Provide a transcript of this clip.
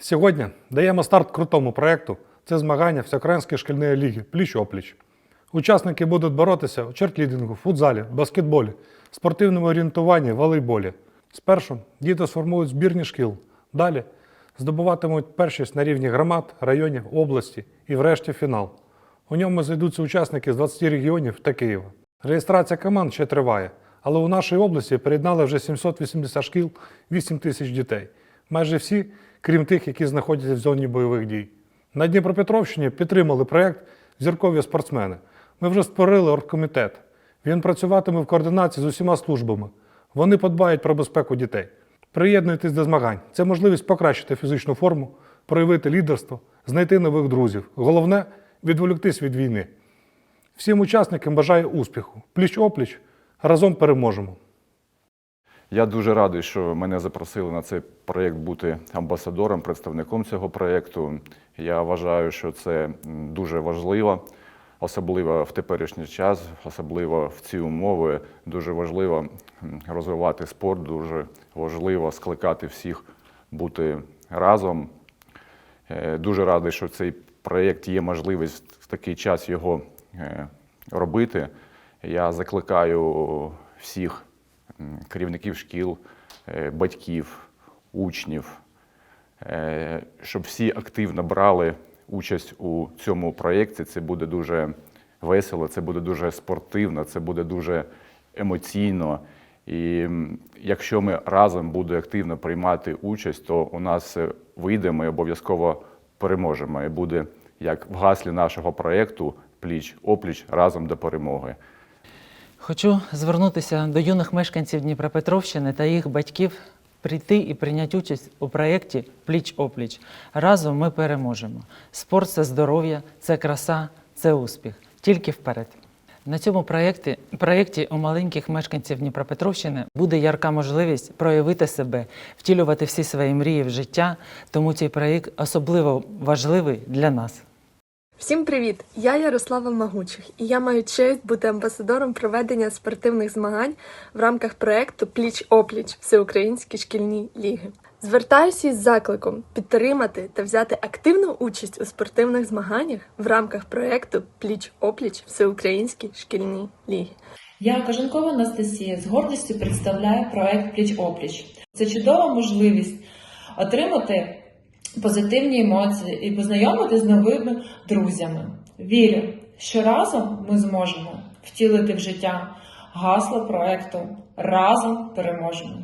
Сьогодні даємо старт крутому проєкту. Це змагання Всеукраїнської шкільної ліги пліч-опліч. Учасники будуть боротися у чертлідингу, футзалі, баскетболі, спортивному орієнтуванні, волейболі. Спершу діти сформують збірні шкіл. Далі здобуватимуть першість на рівні громад, районів, області і врешті фінал. У ньому зайдуться учасники з 20 регіонів та Києва. Реєстрація команд ще триває, але у нашій області приєднали вже 780 шкіл, 8 тисяч дітей. Майже всі, крім тих, які знаходяться в зоні бойових дій. На Дніпропетровщині підтримали проєкт Зіркові спортсмени. Ми вже створили оргкомітет. Він працюватиме в координації з усіма службами. Вони подбають про безпеку дітей. Приєднуйтесь до змагань. Це можливість покращити фізичну форму, проявити лідерство, знайти нових друзів. Головне відволіктись від війни. Всім учасникам бажаю успіху. Пліч-опліч разом переможемо. Я дуже радий, що мене запросили на цей проєкт бути амбасадором, представником цього проєкту. Я вважаю, що це дуже важливо, особливо в теперішній час, особливо в ці умови. Дуже важливо розвивати спорт, дуже важливо скликати всіх бути разом. Е, Дуже радий, що цей проєкт є можливість в такий час його е, робити. Я закликаю всіх керівників шкіл, е, батьків, учнів, е, щоб всі активно брали участь у цьому проєкті. Це буде дуже весело, це буде дуже спортивно, це буде дуже емоційно. І якщо ми разом будемо активно приймати участь, то у нас вийде, ми обов'язково переможемо. І буде як в гаслі нашого проєкту пліч опліч разом до перемоги. Хочу звернутися до юних мешканців Дніпропетровщини та їх батьків прийти і прийняти участь у проєкті Пліч-опліч. Разом ми переможемо. Спорт це здоров'я, це краса, це успіх. Тільки вперед. На цьому проєкті, проєкті у маленьких мешканців Дніпропетровщини буде ярка можливість проявити себе, втілювати всі свої мрії в життя, тому цей проєкт особливо важливий для нас. Всім привіт! Я Ярослава Магучих, і я маю честь бути амбасадором проведення спортивних змагань в рамках проекту Пліч опліч Всеукраїнські шкільні ліги. Звертаюся із закликом підтримати та взяти активну участь у спортивних змаганнях в рамках проекту Пліч опліч Всеукраїнські шкільні ліги. Я Кажанкова Анастасія з гордістю представляю проект Пліч опліч. Це чудова можливість отримати позитивні емоції і познайомити з новими друзями. Вірю, що разом ми зможемо втілити в життя гасло проекту Разом переможемо.